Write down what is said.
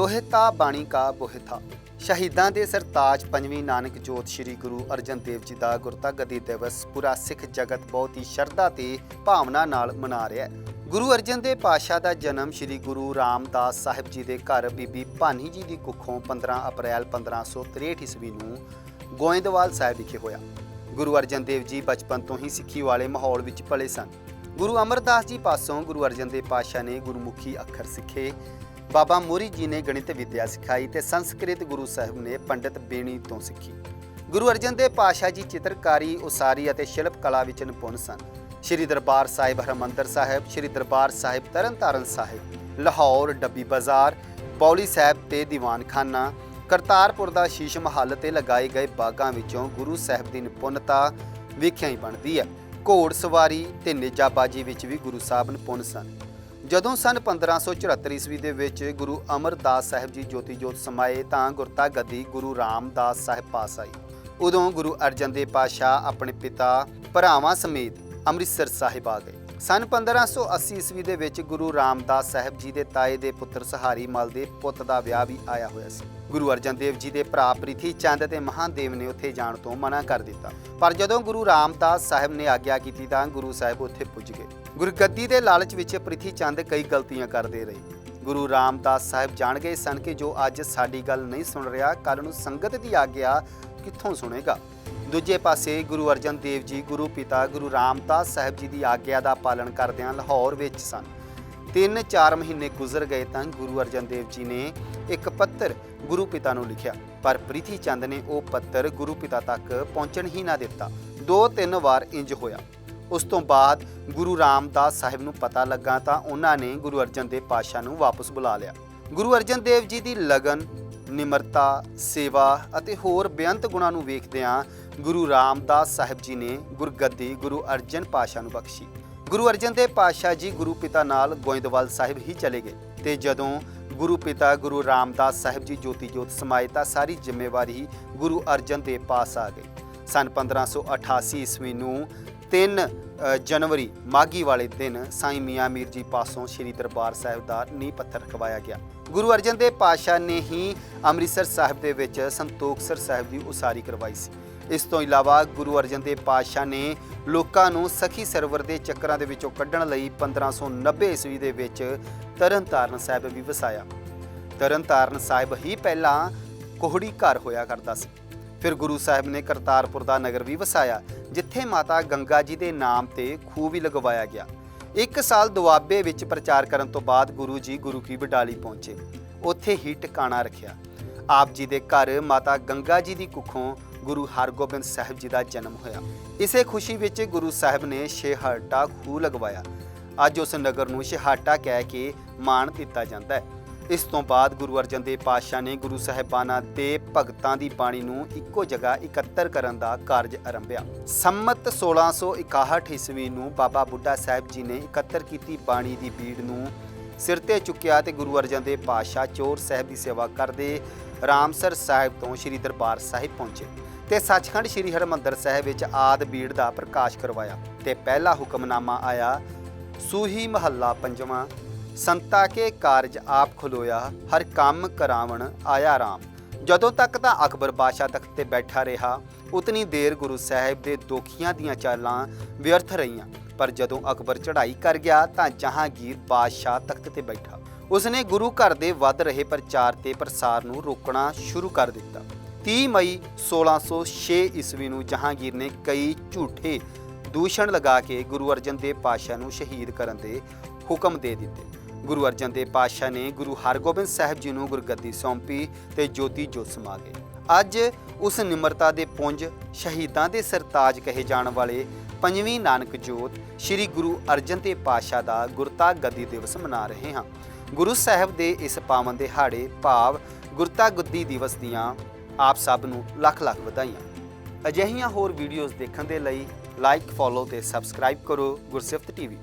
ਦੋਹਿਤਾ ਬਾਣੀ ਕਾ ਬੋਹਿਤਾ ਸ਼ਹੀਦਾਂ ਦੇ ਸਰਤਾਜ ਪੰਜਵੀਂ ਨਾਨਕ ਜੋਤ ਸ੍ਰੀ ਗੁਰੂ ਅਰਜਨ ਦੇਵ ਜੀ ਦਾ ਗੁਰਤਾ ਗੱਦੀ ਦਿਵਸ ਪੂਰਾ ਸਿੱਖ ਜਗਤ ਬਹੁਤ ਹੀ ਸ਼ਰਧਾ ਤੇ ਭਾਵਨਾ ਨਾਲ ਮਨਾ ਰਿਹਾ ਹੈ। ਗੁਰੂ ਅਰਜਨ ਦੇਵ ਪਾਤਸ਼ਾਹ ਦਾ ਜਨਮ ਸ੍ਰੀ ਗੁਰੂ ਰਾਮਦਾਸ ਸਾਹਿਬ ਜੀ ਦੇ ਘਰ ਬੀਬੀ ਭਾਨੀ ਜੀ ਦੀ ਕੁੱਖੋਂ 15 ਅਪ੍ਰੈਲ 1563 ਈਸਵੀ ਨੂੰ ਗੋਇੰਦਵਾਲ ਸਾਹਿਬ ਵਿਖੇ ਹੋਇਆ। ਗੁਰੂ ਅਰਜਨ ਦੇਵ ਜੀ ਬਚਪਨ ਤੋਂ ਹੀ ਸਿੱਖੀ ਵਾਲੇ ਮਾਹੌਲ ਵਿੱਚ ਪਲੇ ਸਨ। ਗੁਰੂ ਅਮਰਦਾਸ ਜੀ ਪਾਸੋਂ ਗੁਰੂ ਅਰਜਨ ਦੇਵ ਪਾਤਸ਼ਾਹ ਨੇ ਗੁਰਮੁਖੀ ਅੱਖਰ ਸਿੱਖੇ। ਬਾਬਾ ਮੋਰੀ ਜੀ ਨੇ ਗਣਿਤ ਵਿਦਿਆ ਸਿਖਾਈ ਤੇ ਸੰਸਕ੍ਰਿਤ ਗੁਰੂ ਸਾਹਿਬ ਨੇ ਪੰਡਿਤ ਬੇਣੀ ਤੋਂ ਸਿੱਖੀ। ਗੁਰੂ ਅਰਜਨ ਦੇਵ ਪਾਤਸ਼ਾਹ ਜੀ ਚਿੱਤਰਕਾਰੀ, ਉਸਾਰੀ ਅਤੇ ਸ਼ਿਲਪ ਕਲਾ ਵਿੱਚ ਨਿਪੁੰਨ ਸਨ। ਸ਼੍ਰੀ ਦਰਬਾਰ ਸਾਹਿਬ ਹਰਮੰਦਰ ਸਾਹਿਬ, ਸ਼੍ਰੀ ਦਰਬਾਰ ਸਾਹਿਬ ਤਰਨਤਾਰਨ ਸਾਹਿਬ, ਲਾਹੌਰ ਡੱਬੀ ਬਾਜ਼ਾਰ, ਪੌਲੀ ਸਾਹਿਬ ਤੇ ਦੀਵਾਨਖਾਨਾ, ਕਰਤਾਰਪੁਰ ਦਾ ਸ਼ੀਸ਼ ਮਹੱਲ ਤੇ ਲਗਾਏ ਗਏ ਬਾਗਾਂ ਵਿੱਚੋਂ ਗੁਰੂ ਸਾਹਿਬ ਦੀ ਨਿਪੁੰਨਤਾ ਵੇਖਿਆ ਹੀ ਬਣਦੀ ਹੈ। ਘੋੜ ਸਵਾਰੀ ਤੇ ਨੇਜਾਬਾਜੀ ਵਿੱਚ ਵੀ ਗੁਰੂ ਸਾਹਿਬ ਨਿਪੁੰਨ ਸਨ। ਜਦੋਂ ਸਨ 1574 ਈਸਵੀ ਦੇ ਵਿੱਚ ਗੁਰੂ ਅਮਰਦਾਸ ਸਾਹਿਬ ਜੀ ਜੋਤੀ ਜੋਤ ਸਮਾਏ ਤਾਂ ਗੁਰਤਾ ਗੱਦੀ ਗੁਰੂ ਰਾਮਦਾਸ ਸਾਹਿਬ ਪਾਸ ਆਈ। ਉਦੋਂ ਗੁਰੂ ਅਰਜਨ ਦੇਵ ਪਾਤਸ਼ਾਹ ਆਪਣੇ ਪਿਤਾ, ਭਰਾਵਾਂ ਸਮੇਤ ਅੰਮ੍ਰਿਤਸਰ ਸਾਹਿਬ ਆ ਗਏ। ਸਨ 1580 ਈਸਵੀ ਦੇ ਵਿੱਚ ਗੁਰੂ ਰਾਮਦਾਸ ਸਾਹਿਬ ਜੀ ਦੇ ਤਾਏ ਦੇ ਪੁੱਤਰ ਸਹਾਰੀ ਮਲ ਦੇ ਪੁੱਤ ਦਾ ਵਿਆਹ ਵੀ ਆਇਆ ਹੋਇਆ ਸੀ। ਗੁਰੂ ਅਰਜਨ ਦੇਵ ਜੀ ਦੇ ਭਰਾ ਪ੍ਰਿਥੀ ਚੰਦ ਤੇ ਮਹਾਦੇਵ ਨੇ ਉੱਥੇ ਜਾਣ ਤੋਂ ਮਨਾ ਕਰ ਦਿੱਤਾ। ਪਰ ਜਦੋਂ ਗੁਰੂ ਰਾਮਦਾਸ ਸਾਹਿਬ ਨੇ ਆਗਿਆ ਕੀਤੀ ਤਾਂ ਗੁਰੂ ਸਾਹਿਬ ਉੱਥੇ ਪੁੱਜ ਗਏ। ਗੁਰਗੱਦੀ ਦੇ ਲਾਲਚ ਵਿੱਚ ਪ੍ਰਿਥੀ ਚੰਦ ਕਈ ਗਲਤੀਆਂ ਕਰਦੇ ਰਹੇ। ਗੁਰੂ ਰਾਮਦਾਸ ਸਾਹਿਬ ਜਾਣ ਗਏ ਸਨ ਕਿ ਜੋ ਅੱਜ ਸਾਡੀ ਗੱਲ ਨਹੀਂ ਸੁਣ ਰਿਹਾ ਕੱਲ ਨੂੰ ਸੰਗਤ ਦੀ ਆਗਿਆ ਕਿੱਥੋਂ ਸੁਣੇਗਾ? ਦੂਜੇ ਪਾਸੇ ਗੁਰੂ ਅਰਜਨ ਦੇਵ ਜੀ, ਗੁਰੂ ਪਿਤਾ ਗੁਰੂ ਰਾਮਦਾਸ ਸਾਹਿਬ ਜੀ ਦੀ ਆਗਿਆ ਦਾ ਪਾਲਣ ਕਰਦਿਆਂ ਲਾਹੌਰ ਵਿੱਚ ਸਨ। ਤਿੰਨ ਚਾਰ ਮਹੀਨੇ ਗੁਜ਼ਰ ਗਏ ਤਾਂ ਗੁਰੂ ਅਰਜਨ ਦੇਵ ਜੀ ਨੇ ਇੱਕ ਪੱਤਰ ਗੁਰੂ ਪਿਤਾ ਨੂੰ ਲਿਖਿਆ। ਪਰ ਪ੍ਰਿਥੀ ਚੰਦ ਨੇ ਉਹ ਪੱਤਰ ਗੁਰੂ ਪਿਤਾ ਤੱਕ ਪਹੁੰਚਣ ਹੀ ਨਾ ਦਿੱਤਾ। ਦੋ ਤਿੰਨ ਵਾਰ ਇੰਜ ਹੋਇਆ। ਉਸ ਤੋਂ ਬਾਅਦ ਗੁਰੂ ਰਾਮਦਾਸ ਸਾਹਿਬ ਨੂੰ ਪਤਾ ਲੱਗਾ ਤਾਂ ਉਹਨਾਂ ਨੇ ਗੁਰੂ ਅਰਜਨ ਦੇਵ ਪਾਤਸ਼ਾਹ ਨੂੰ ਵਾਪਸ ਬੁਲਾ ਲਿਆ। ਗੁਰੂ ਅਰਜਨ ਦੇਵ ਜੀ ਦੀ ਲਗਨ, ਨਿਮਰਤਾ, ਸੇਵਾ ਅਤੇ ਹੋਰ ਬੇਅੰਤ ਗੁਣਾਂ ਨੂੰ ਵੇਖਦਿਆਂ ਗੁਰੂ ਰਾਮਦਾਸ ਸਾਹਿਬ ਜੀ ਨੇ ਗੁਰਗੱਦੀ ਗੁਰੂ ਅਰਜਨ ਪਾਤਸ਼ਾਹ ਨੂੰ ਬਖਸ਼ੀ। ਗੁਰੂ ਅਰਜਨ ਦੇਵ ਪਾਤਸ਼ਾਹ ਜੀ ਗੁਰੂ ਪਿਤਾ ਨਾਲ ਗੋਇੰਦਵਾਲ ਸਾਹਿਬ ਹੀ ਚਲੇ ਗਏ ਤੇ ਜਦੋਂ ਗੁਰੂ ਪਿਤਾ ਗੁਰੂ ਰਾਮਦਾਸ ਸਾਹਿਬ ਜੀ ਜੋਤੀ ਜੋਤ ਸਮਾਏ ਤਾਂ ਸਾਰੀ ਜ਼ਿੰਮੇਵਾਰੀ ਗੁਰੂ ਅਰਜਨ ਦੇਵ ਪਾਸ ਆ ਗਈ। ਸਨ 1588 ਈਸਵੀ ਨੂੰ 3 ਜਨਵਰੀ ਮਾਗੀ ਵਾਲੇ ਦਿਨ ਸਾਈਂ ਮੀਆਂ ਮੀਰ ਜੀ ਪਾਸੋਂ ਸ੍ਰੀ ਦਰਬਾਰ ਸਾਹਿਬ ਦਾ ਨੀਂਹ ਪੱਥਰ ਰਖਵਾਇਆ ਗਿਆ। ਗੁਰੂ ਅਰਜਨ ਦੇਵ ਪਾਤਸ਼ਾਹ ਨੇ ਹੀ ਅੰਮ੍ਰਿਤਸਰ ਸਾਹਿਬ ਦੇ ਵਿੱਚ ਸੰਤੋਖਸਰ ਸਾਹਿਬ ਦੀ ਉਸਾਰੀ ਕਰਵਾਈ ਸੀ। ਇਸ ਤੋਂ ਇਲਾਵਾ ਗੁਰੂ ਅਰਜਨ ਦੇਵ ਪਾਤਸ਼ਾਹ ਨੇ ਲੋਕਾਂ ਨੂੰ ਸਖੀ ਸਰਵਰ ਦੇ ਚੱਕਰਾਂ ਦੇ ਵਿੱਚੋਂ ਕੱਢਣ ਲਈ 1590 ਈਸਵੀ ਦੇ ਵਿੱਚ ਤਰਨਤਾਰਨ ਸਾਹਿਬ ਵੀ ਵਸਾਇਆ। ਤਰਨਤਾਰਨ ਸਾਹਿਬ ਹੀ ਪਹਿਲਾਂ ਕੋਹੜੀ ਘਰ ਹੋਇਆ ਕਰਦਾ ਸੀ। ਫਿਰ ਗੁਰੂ ਸਾਹਿਬ ਨੇ ਕਰਤਾਰਪੁਰ ਦਾ ਨਗਰ ਵੀ ਵਸਾਇਆ, ਜਿੱਥੇ ਮਾਤਾ ਗੰਗਾ ਜੀ ਦੇ ਨਾਮ ਤੇ ਖੂਹ ਵੀ ਲਗਵਾਇਆ ਗਿਆ। ਇੱਕ ਸਾਲ ਦੁਆਬੇ ਵਿੱਚ ਪ੍ਰਚਾਰ ਕਰਨ ਤੋਂ ਬਾਅਦ ਗੁਰੂ ਜੀ ਗੁਰੂ ਕੀ ਬਡਾਲੀ ਪਹੁੰਚੇ। ਉੱਥੇ ਹੀ ਟਿਕਾਣਾ ਰੱਖਿਆ। ਆਪ ਜੀ ਦੇ ਘਰ ਮਾਤਾ ਗੰਗਾ ਜੀ ਦੀ ਕੁੱਖੋਂ ਗੁਰੂ ਹਰਗੋਬਿੰਦ ਸਾਹਿਬ ਜੀ ਦਾ ਜਨਮ ਹੋਇਆ। ਇਸੇ ਖੁਸ਼ੀ ਵਿੱਚ ਗੁਰੂ ਸਾਹਿਬ ਨੇ ਛੇਹਰਟਾ ਖੂਹ ਲਗਵਾਇਆ। ਅੱਜ ਉਸ ਨਗਰ ਨੂੰ ਛੇਹਰਟਾ ਕਹਿ ਕੇ ਮਾਣ ਦਿੱਤਾ ਜਾਂਦਾ ਹੈ। ਇਸ ਤੋਂ ਬਾਅਦ ਗੁਰੂ ਅਰਜਨ ਦੇਵ ਪਾਤਸ਼ਾਹ ਨੇ ਗੁਰੂ ਸਾਹਿਬਾਨਾਂ ਤੇ ਭਗਤਾਂ ਦੀ ਬਾਣੀ ਨੂੰ ਇੱਕੋ ਜਗ੍ਹਾ ਇਕੱਤਰ ਕਰਨ ਦਾ ਕਾਰਜ ਆਰੰਭਿਆ। ਸੰਮਤ 1661 ਈਸਵੀ ਨੂੰ ਬਾਬਾ ਬੁੱਢਾ ਸਾਹਿਬ ਜੀ ਨੇ ਇਕੱਤਰ ਕੀਤੀ ਬਾਣੀ ਦੀ ਬੀੜ ਨੂੰ ਸਿਰ ਤੇ ਚੁੱਕਿਆ ਤੇ ਗੁਰੂ ਅਰਜਨ ਦੇਵ ਪਾਤਸ਼ਾਹ ਚੋਰ ਸਾਹਿਬ ਦੀ ਸੇਵਾ ਕਰਦੇ ਰਾਮਸਰ ਸਾਹਿਬ ਤੋਂ ਸ੍ਰੀ ਦਰਬਾਰ ਸਾਹਿਬ ਪਹੁੰਚੇ ਤੇ ਸੱਚਖੰਡ ਸ੍ਰੀ ਹਰਮੰਦਰ ਸਾਹਿਬ ਵਿੱਚ ਆਦ ਬੀੜ ਦਾ ਪ੍ਰਕਾਸ਼ ਕਰਵਾਇਆ ਤੇ ਪਹਿਲਾ ਹੁਕਮਨਾਮਾ ਆਇਆ, ਸੂਹੀ ਮਹੱਲਾ ਪੰਜਵਾਂ ਸੰਤਾ ਕੇ ਕਾਰਜ ਆਪ ਖਲੋਇਆ, ਹਰ ਕੰਮ ਕਰਾਵਣ ਆਇਆ ਰਾਮ। ਜਦੋਂ ਤੱਕ ਤਾਂ ਅਕਬਰ ਬਾਦਸ਼ਾਹ ਤਖਤ ਤੇ ਬੈਠਾ ਰਿਹਾ, ਉਤਨੀ ਦੇਰ ਗੁਰੂ ਸਾਹਿਬ ਦੇ ਦੋਖੀਆਂ ਦੀਆਂ ਚਾਲਾਂ ਵਿਅਰਥ ਰਹੀਆਂ। ਪਰ ਜਦੋਂ ਅਕਬਰ ਚੜ੍ਹਾਈ ਕਰ ਗਿਆ, ਤਾਂ ਜਹਾਂਗੀਰ ਬਾਦਸ਼ਾਹ ਤਖਤ ਤੇ ਬੈਠਾ। ਉਸਨੇ ਗੁਰੂ ਘਰ ਦੇ ਵੱਧ ਰਹੇ ਪ੍ਰਚਾਰ ਤੇ ਪ੍ਰਸਾਰ ਨੂੰ ਰੋਕਣਾ ਸ਼ੁਰੂ ਕਰ ਦਿੱਤਾ। 30 ਮਈ 1606 ਈਸਵੀ ਨੂੰ ਜਹਾਂਗੀਰ ਨੇ ਕਈ ਝੂਠੇ ਦੂਸ਼ਣ ਲਗਾ ਕੇ ਗੁਰੂ ਅਰਜਨ ਦੇਵ ਪਾਤਸ਼ਾਹ ਨੂੰ ਸ਼ਹੀਦ ਕਰਨ ਦੇ ਹੁਕਮ ਦੇ ਦਿੱਤੇ। ਗੁਰੂ ਅਰਜਨ ਦੇਵ ਪਾਤਸ਼ਾਹ ਨੇ ਗੁਰੂ ਹਰਗੋਬਿੰਦ ਸਾਹਿਬ ਜੀ ਨੂੰ ਗੁਰਗੱਦੀ ਸੌਂਪੀ ਤੇ ਜੋਤੀ ਜੋਤ ਸਮਾ ਗਏ। ਅੱਜ ਉਸ ਨਿਮਰਤਾ ਦੇ ਪੁੰਜ ਸ਼ਹੀਦਾਂ ਦੇ ਸਰਤਾਜ ਕਹੇ ਜਾਣ ਵਾਲੇ ਪੰਜਵੀਂ ਨਾਨਕ ਜੋਤ ਸ੍ਰੀ ਗੁਰੂ ਅਰਜਨ ਦੇਵ ਪਾਤਸ਼ਾਹ ਦਾ ਗੁਰਤਾ ਗੱਦੀ ਦਿਵਸ ਮਨਾ ਰਹੇ ਹਾਂ। ਗੁਰੂ ਸਾਹਿਬ ਦੇ ਇਸ ਪਾਵਨ ਦਿਹਾੜੇ ਭਾਵ ਗੁਰਤਾ ਗੱਦੀ ਦਿਵਸ ਦੀਆਂ ਆਪ ਸਭ ਨੂੰ ਲੱਖ ਲੱਖ ਵਧਾਈਆਂ। ਅਜਿਹੀਆਂ ਹੋਰ ਵੀਡੀਓਜ਼ ਦੇਖਣ ਦੇ ਲਈ ਲਾਈਕ ਫੋਲੋ ਤੇ ਸਬਸਕ੍ਰਾਈਬ ਕਰੋ ਗੁਰਸਿਫਤ ਟੀਵੀ।